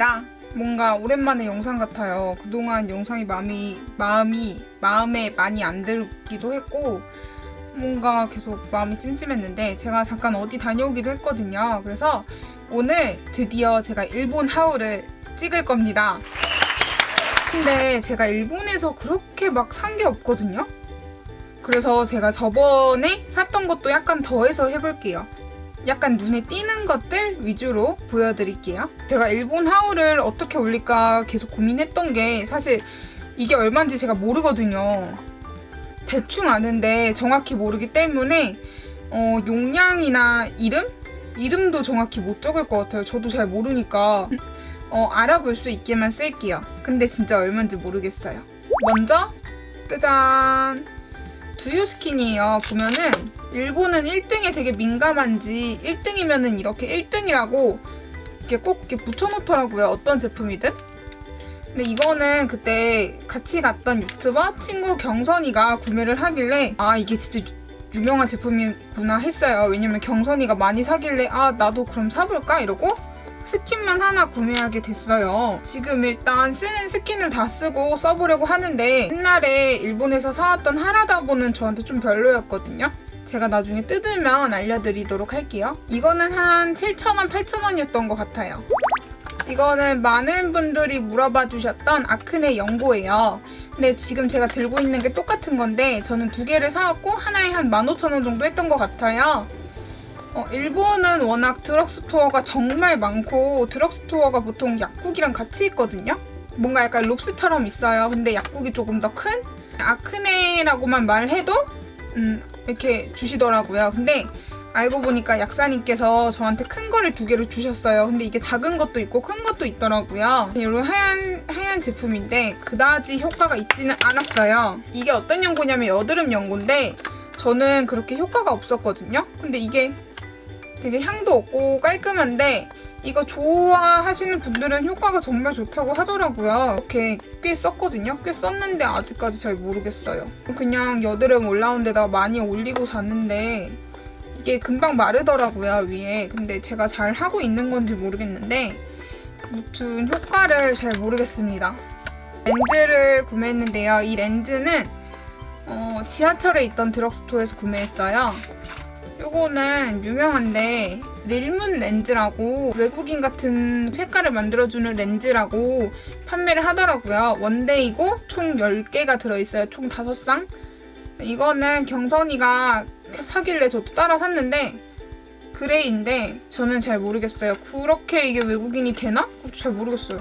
오랜만입니다. 뭔가 오랜만에 영상 같아요. 그동안 영상이 마음이 마음이 마음에 많이 안 들기도 했고 뭔가 계속 마음이 찜찜했는데 제가 잠깐 어디 다녀오기도 했거든요. 그래서 오늘 드디어 제가 일본 하울을 찍을 겁니다. 근데 제가 일본에서 그렇게 막 산 게 없거든요. 그래서 제가 저번에 샀던 것도 약간 더해서 해볼게요. 약간 눈에 띄는 것들 위주로 보여드릴게요. 제가 일본 하울을 어떻게 올릴까 계속 고민했던 게 사실 이게 얼마인지 제가 모르거든요. 대충 아는데 정확히 모르기 때문에 어, 용량이나 이름? 이름도 정확히 못 적을 것 같아요. 저도 잘 모르니까 어, 알아볼 수 있게만 쓸게요. 근데 진짜 얼마인지 모르겠어요. 먼저 짜잔 두유 스킨이에요. 보면은 일본은 1등에 되게 민감한지 1등이면은 이렇게 1등이라고 이렇게 꼭 이렇게 붙여놓더라고요. 어떤 제품이든. 근데 이거는 그때 같이 갔던 유튜버 친구 경선이가 구매를 하길래 아 이게 진짜 유- 유명한 제품이구나 했어요. 왜냐면 경선이가 많이 사길래 아 나도 그럼 사볼까 이러고 스킨만 하나 구매하게 됐어요. 지금 일단 쓰는 스킨을 다 쓰고 써보려고 하는데 옛날에 일본에서 사왔던 하라다보는 저한테 좀 별로였거든요. 제가 나중에 뜯으면 알려드리도록 할게요. 이거는 한 7,000원, 8,000원이었던 것 같아요. 이거는 많은 분들이 물어봐 주셨던 아크네 연고예요. 근데 지금 제가 들고 있는 게 똑같은 건데 저는 두 개를 사왔고 하나에 한 15,000원 정도 했던 것 같아요. 어, 일본은 워낙 드럭스토어가 정말 많고 드럭스토어가 보통 약국이랑 같이 있거든요. 뭔가 약간 롭스처럼 있어요. 근데 약국이 조금 더 큰? 아크네라고만 말해도 음, 이렇게 주시더라고요. 근데 알고 보니까 약사님께서 저한테 큰 거를 두 개를 주셨어요. 근데 이게 작은 것도 있고 큰 것도 있더라고요. 이런 하얀 하얀 제품인데 그다지 효과가 있지는 않았어요. 이게 어떤 연고냐면 여드름 연고인데 저는 그렇게 효과가 없었거든요. 근데 이게 되게 향도 없고 깔끔한데 이거 좋아하시는 분들은 효과가 정말 좋다고 하더라고요. 이렇게 꽤 썼거든요. 꽤 썼는데 아직까지 잘 모르겠어요. 그냥 여드름 올라온 데다가 많이 올리고 잤는데 이게 금방 마르더라고요, 위에. 근데 제가 잘 하고 있는 건지 모르겠는데 무튼 효과를 잘 모르겠습니다. 렌즈를 구매했는데요. 이 렌즈는 어, 지하철에 있던 드럭스토어에서 구매했어요. 요거는 유명한데 릴문 렌즈라고 외국인 같은 색깔을 만들어주는 렌즈라고 판매를 하더라고요. 원데이고 총 10개가 들어있어요. 총 5쌍. 이거는 경선이가 사길래 저도 따라 샀는데 그레이인데 저는 잘 모르겠어요. 그렇게 이게 외국인이 되나? 잘 모르겠어요.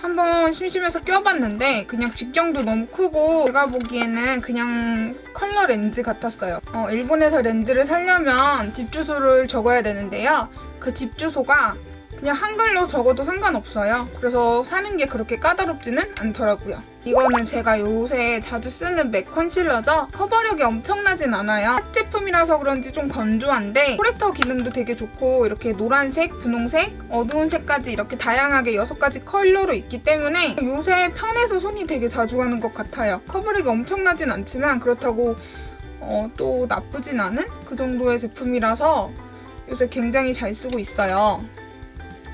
한번 심심해서 껴봤는데 그냥 직경도 너무 크고 제가 보기에는 그냥 컬러 렌즈 같았어요. 어, 일본에서 렌즈를 사려면 집 주소를 적어야 되는데요. 그 집 주소가 그냥 한글로 적어도 상관없어요. 그래서 사는 게 그렇게 까다롭지는 않더라고요. 이거는 제가 요새 자주 쓰는 맥 컨실러죠. 커버력이 엄청나진 않아요. 핫 제품이라서 그런지 좀 건조한데 코렉터 기능도 되게 좋고 이렇게 노란색, 분홍색, 어두운 색까지 이렇게 다양하게 6가지 컬러로 있기 때문에 요새 편해서 손이 되게 자주 가는 것 같아요. 커버력이 엄청나진 않지만 그렇다고 어, 또 나쁘진 않은 그 정도의 제품이라서 요새 굉장히 잘 쓰고 있어요.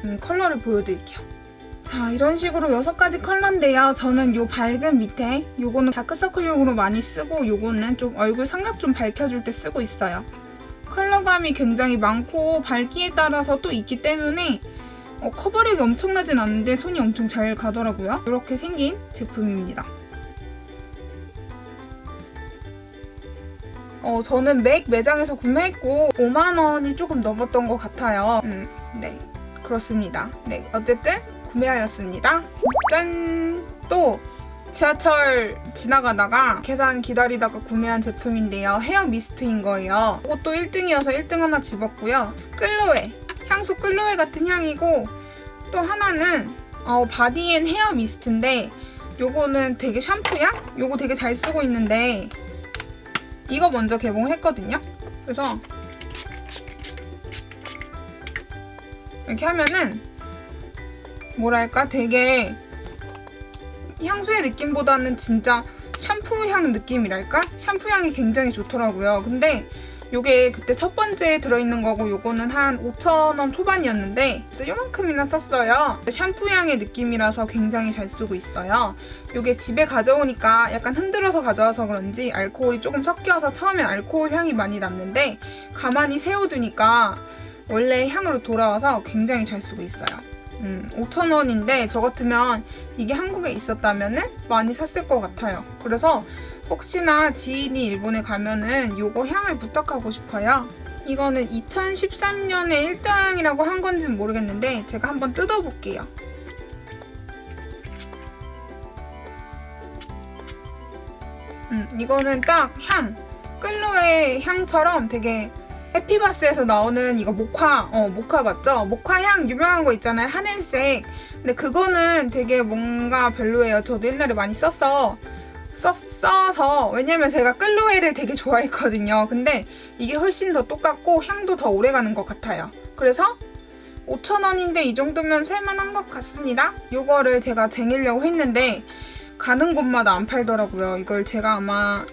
음, 컬러를 보여드릴게요. 자, 이런 식으로 여섯 가지 컬러인데요. 저는 요 밝은 밑에 요거는 다크서클용으로 많이 쓰고 요거는 좀 얼굴 삼각 좀 밝혀줄 때 쓰고 있어요. 컬러감이 굉장히 많고 밝기에 따라서 또 있기 때문에 어, 커버력이 엄청나진 않은데 손이 엄청 잘 가더라고요. 이렇게 생긴 제품입니다. 어, 저는 맥 매장에서 구매했고 5만원이 조금 넘었던 것 같아요. 음, 네. 그렇습니다. 네, 어쨌든 구매하였습니다. 짠! 또 지하철 지나가다가 계산 기다리다가 구매한 제품인데요. 헤어 미스트인 거예요. 이것도 1등이어서 1등 하나 집었고요. 끌로에 향수 끌로에 같은 향이고 또 하나는 어, 바디앤 헤어 미스트인데 요거는 되게 샴푸향? 요거 되게 잘 쓰고 있는데 이거 먼저 개봉했거든요. 그래서 이렇게 하면은 뭐랄까 되게 향수의 느낌보다는 진짜 샴푸향 느낌이랄까? 샴푸향이 굉장히 좋더라고요. 근데 요게 그때 첫 번째 들어있는 거고 요거는 한 5,000원 초반이었는데 요만큼이나 썼어요. 샴푸 향의 느낌이라서 굉장히 잘 쓰고 있어요. 요게 집에 가져오니까 약간 흔들어서 가져와서 그런지 알코올이 조금 섞여서 처음엔 알코올 향이 많이 났는데 가만히 세워두니까 원래 향으로 돌아와서 굉장히 잘 쓰고 있어요. 음, 5,000원인데 저 같으면 이게 한국에 있었다면 많이 샀을 것 같아요. 그래서 혹시나 지인이 일본에 가면은 요거 향을 부탁하고 싶어요. 이거는 2013년에 1등이라고 한 건지는 모르겠는데 제가 한번 뜯어볼게요. 음, 이거는 딱 향. 끌로의 향처럼 되게 해피바스에서 나오는 이거 모카, 어, 모카 맞죠? 모카 향 유명한 거 있잖아요. 하늘색. 근데 그거는 되게 뭔가 별로예요. 저도 옛날에 많이 썼어. 썼, 써서, 왜냐면 제가 끌로에를 되게 좋아했거든요. 근데 이게 훨씬 더 똑같고 향도 더 오래 가는 것 같아요. 그래서 5,000원인데 이 정도면 살만한 것 같습니다. 요거를 제가 쟁이려고 했는데 가는 곳마다 안 팔더라고요. 이걸 제가 아마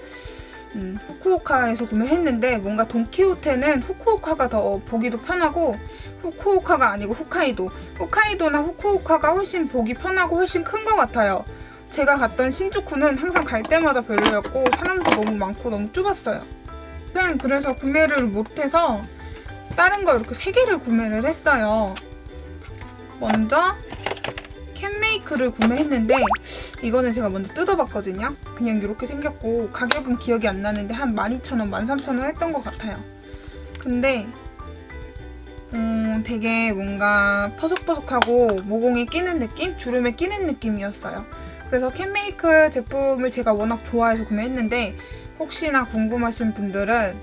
음, 후쿠오카에서 구매했는데 뭔가 돈키호테는 후쿠오카가 더 보기도 편하고 후쿠오카가 아니고 훅카이도 훅카이도나 후쿠오카가 훨씬 보기 편하고 훨씬 큰 것 같아요. 제가 갔던 신주쿠는 항상 갈 때마다 별로였고 사람도 너무 많고 너무 좁았어요. 일단 그래서 구매를 못해서 다른 거 이렇게 세 개를 구매를 했어요. 먼저 캔메이크를 구매했는데 이거는 제가 먼저 뜯어봤거든요. 그냥 이렇게 생겼고 가격은 기억이 안 나는데 한 12,000원, 13,000원 했던 것 같아요. 근데 음, 되게 뭔가 퍼석퍼석하고 모공에 끼는 느낌? 주름에 끼는 느낌이었어요. 그래서 캔메이크 제품을 제가 워낙 좋아해서 구매했는데 혹시나 궁금하신 분들은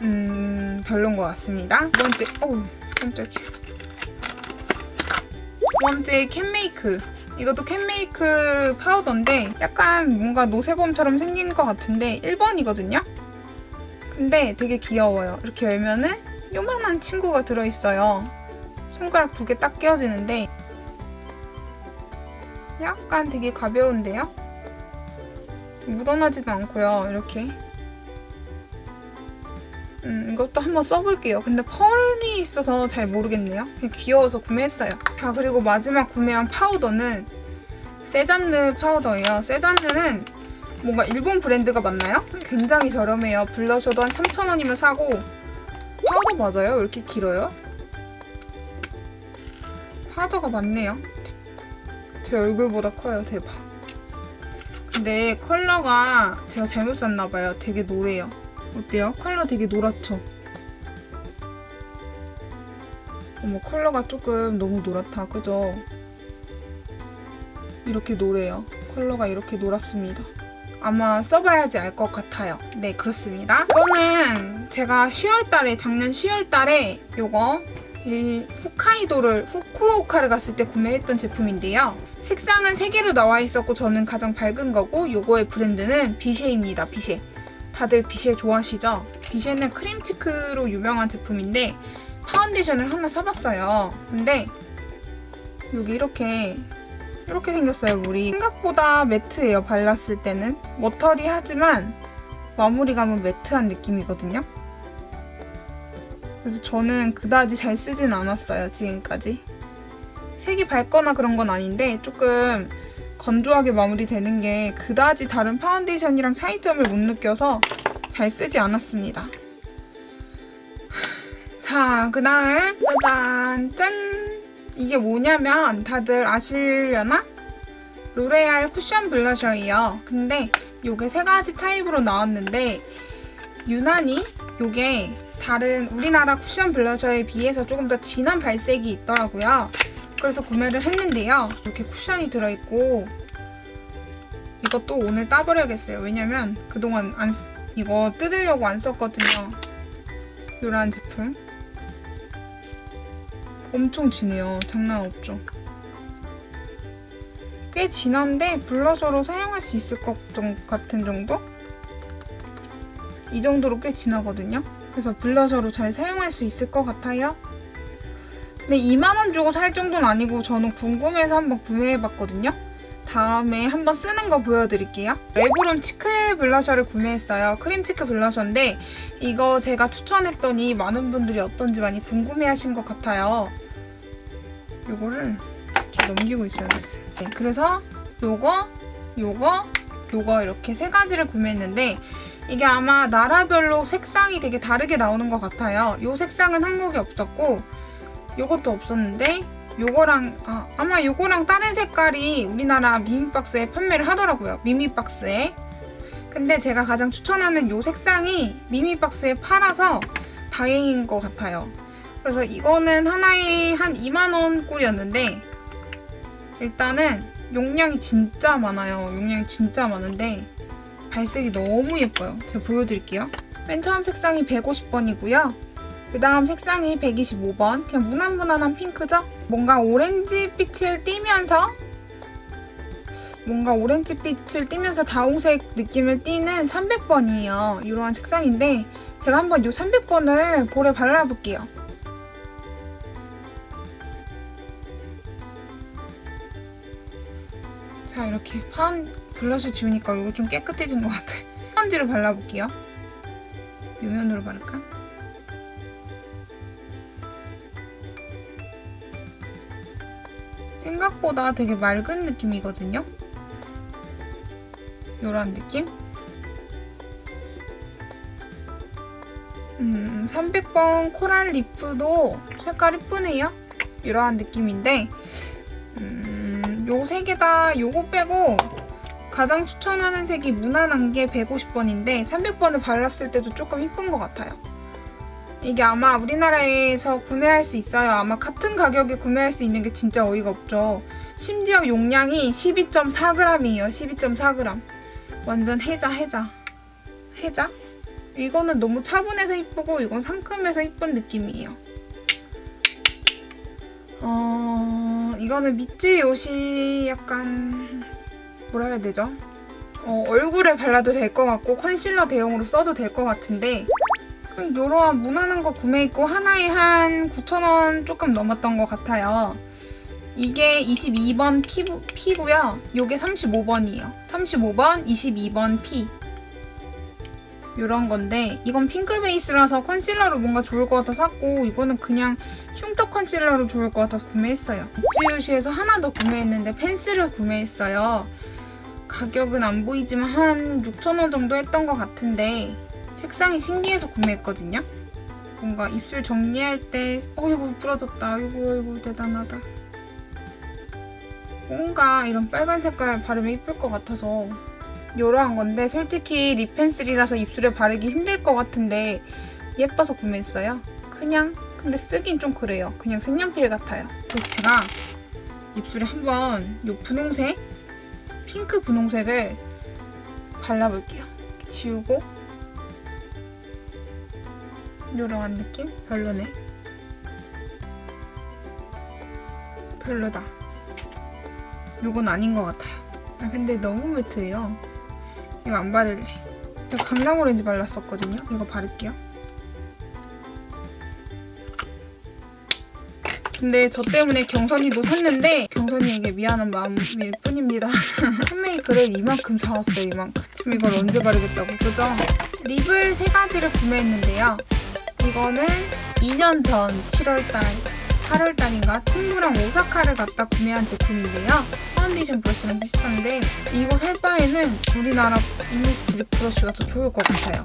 음, 별론 것 같습니다. 두 번째, 어우, 깜짝이야. 두 번째 캔메이크. 이것도 캔메이크 파우더인데 약간 뭔가 노세범처럼 생긴 것 같은데 1번이거든요? 근데 되게 귀여워요. 이렇게 열면은 요만한 친구가 들어있어요. 손가락 두 개 딱 끼워지는데 약간 되게 가벼운데요? 묻어나지도 않고요. 이렇게 음, 이것도 한번 써볼게요. 근데 펄이 있어서 잘 모르겠네요. 그냥 귀여워서 구매했어요. 자, 그리고 마지막 구매한 파우더는 세잔느 파우더예요. 세잔느는 뭔가 일본 브랜드가 맞나요? 굉장히 저렴해요. 블러셔도 한 3,000원이면 사고 파우더 맞아요? 왜 이렇게 길어요? 파우더가 맞네요. 제 얼굴보다 커요. 대박. 근데 컬러가 제가 잘못 샀나봐요. 되게 노래요. 어때요? 컬러 되게 노랗죠? 어머 컬러가 조금 너무 노랗다. 그죠? 이렇게 노래요. 컬러가 이렇게 노랗습니다. 아마 써봐야지 알 것 같아요. 네 그렇습니다. 이거는 제가 10월달에 작년 10월달에 요거 이 홋카이도를 후쿠오카를 갔을 때 구매했던 제품인데요. 색상은 3개로 나와 있었고 저는 가장 밝은 거고 요거의 브랜드는 비쉐입니다 비쉐 다들 비쉐 좋아하시죠? 비쉐는 크림치크로 유명한 제품인데 파운데이션을 하나 사봤어요. 근데 여기 이렇게 이렇게 생겼어요 물이 생각보다 매트해요 발랐을 때는 머터리하지만 마무리감은 매트한 느낌이거든요. 그래서 저는 그다지 잘 쓰진 않았어요 지금까지. 색이 밝거나 그런 건 아닌데 조금 건조하게 마무리되는 게 그다지 다른 파운데이션이랑 차이점을 못 느껴서 잘 쓰지 않았습니다. 자, 그 다음 짜잔 짠! 이게 뭐냐면 다들 아시려나? 로레알 쿠션 블러셔예요. 근데 요게 세 가지 타입으로 나왔는데 유난히 요게 다른 우리나라 쿠션 블러셔에 비해서 조금 더 진한 발색이 있더라고요. 그래서 구매를 했는데요. 이렇게 쿠션이 들어있고 이것도 오늘 따버려야겠어요. 왜냐면 그동안 안, 쓰- 이거 뜯으려고 안 썼거든요. 이런 제품. 엄청 진해요. 장난 없죠. 꽤 진한데 블러셔로 사용할 수 있을 것 정- 같은 정도? 이 정도로 꽤 진하거든요. 그래서 블러셔로 잘 사용할 수 있을 것 같아요. 근데 2만원 주고 살 정도는 아니고 저는 궁금해서 한번 구매해봤거든요. 다음에 한번 쓰는 거 보여드릴게요. 레브론 치크 블러셔를 구매했어요. 크림 치크 블러셔인데 이거 제가 추천했더니 많은 분들이 어떤지 많이 궁금해하신 것 같아요. 요거를 좀 넘기고 있어야겠어요. 네, 그래서 요거, 요거, 요거 이렇게 세 가지를 구매했는데 이게 아마 나라별로 색상이 되게 다르게 나오는 것 같아요. 요 색상은 한국에 없었고 요것도 없었는데 요거랑 아, 아마 요거랑 다른 색깔이 우리나라 미미박스에 판매를 하더라고요. 미미박스에. 근데 제가 가장 추천하는 요 색상이 미미박스에 팔아서 다행인 것 같아요. 그래서 이거는 하나에 한 2만원 꼴이었는데 일단은 용량이 진짜 많아요. 용량이 진짜 많은데 발색이 너무 예뻐요. 제가 보여드릴게요. 맨 처음 색상이 150번이고요. 그 다음 색상이 125번. 그냥 무난무난한 핑크죠? 뭔가 오렌지빛을 띠면서 뭔가 오렌지빛을 띠면서 다홍색 느낌을 띠는 300번이에요. 이러한 색상인데 제가 한번 이 300번을 볼에 발라볼게요. 자 이렇게 파운 블러셔 지우니까 이거 좀 깨끗해진 것 같아. 스펀지를 발라볼게요. 이 면으로 바를까? 생각보다 되게 맑은 느낌이거든요. 이런 느낌? 음, 300번 코랄 리프도 색깔 이쁘네요. 이러한 느낌인데 음, 요세 개 다 요거 빼고 가장 추천하는 색이 무난한 게 150번인데 300번을 발랐을 때도 조금 이쁜 것 같아요. 이게 아마 우리나라에서 구매할 수 있어요. 아마 같은 가격에 구매할 수 있는 게 진짜 어이가 없죠. 심지어 용량이 12.4g이에요. 12.4g. 완전 해자 해자. 해자? 이거는 너무 차분해서 이쁘고 이건 상큼해서 이쁜 느낌이에요. 어... 이거는 미츠 요시 약간 뭐라 해야 되죠? 어, 얼굴에 발라도 될 것 같고 컨실러 대용으로 써도 될 것 같은데 이러한 무난한 거 구매했고 하나에 한 9,000원 조금 넘었던 것 같아요. 이게 22번 P부, P고요. 요게 35번이에요. 35번, 22번 P. 이런 건데 이건 핑크 베이스라서 컨실러로 뭔가 좋을 것 같아서 샀고 이거는 그냥 흉터 컨실러로 좋을 것 같아서 구매했어요. 지우시에서 하나 더 구매했는데 펜슬을 구매했어요. 가격은 안 보이지만 한 6,000원 정도 했던 것 같은데 색상이 신기해서 구매했거든요. 뭔가 입술 정리할 때 어이구 부러졌다. 어이구 어이구 대단하다. 뭔가 이런 빨간 색깔 바르면 이쁠 것 같아서 이러한 건데 솔직히 립 펜슬이라서 입술에 바르기 힘들 것 같은데 예뻐서 구매했어요. 그냥 근데 쓰긴 좀 그래요. 그냥 색연필 같아요. 그래서 제가 입술에 한번 이 분홍색 핑크 분홍색을 발라볼게요. 지우고 이러한 느낌? 별로네. 별로다. 이건 아닌 것 같아요. 아, 근데 너무 매트해요. 이거 안 바를래. 제가 강남 오렌지 발랐었거든요. 이거 바를게요. 근데 저 때문에 경선이도 샀는데 경선이에게 미안한 마음일 뿐입니다. hand메이크를 이만큼 사왔어요. 이만큼. 지금 이걸 언제 바르겠다고 그죠? 립을 세 가지를 구매했는데요. 이거는 2년 전 7월달, 8월달인가 친구랑 오사카를 갔다 구매한 제품인데요. 파운데이션 브러쉬랑 비슷한데 이거 살 바에는 우리나라 이니스프리 브러쉬가 더 좋을 것 같아요.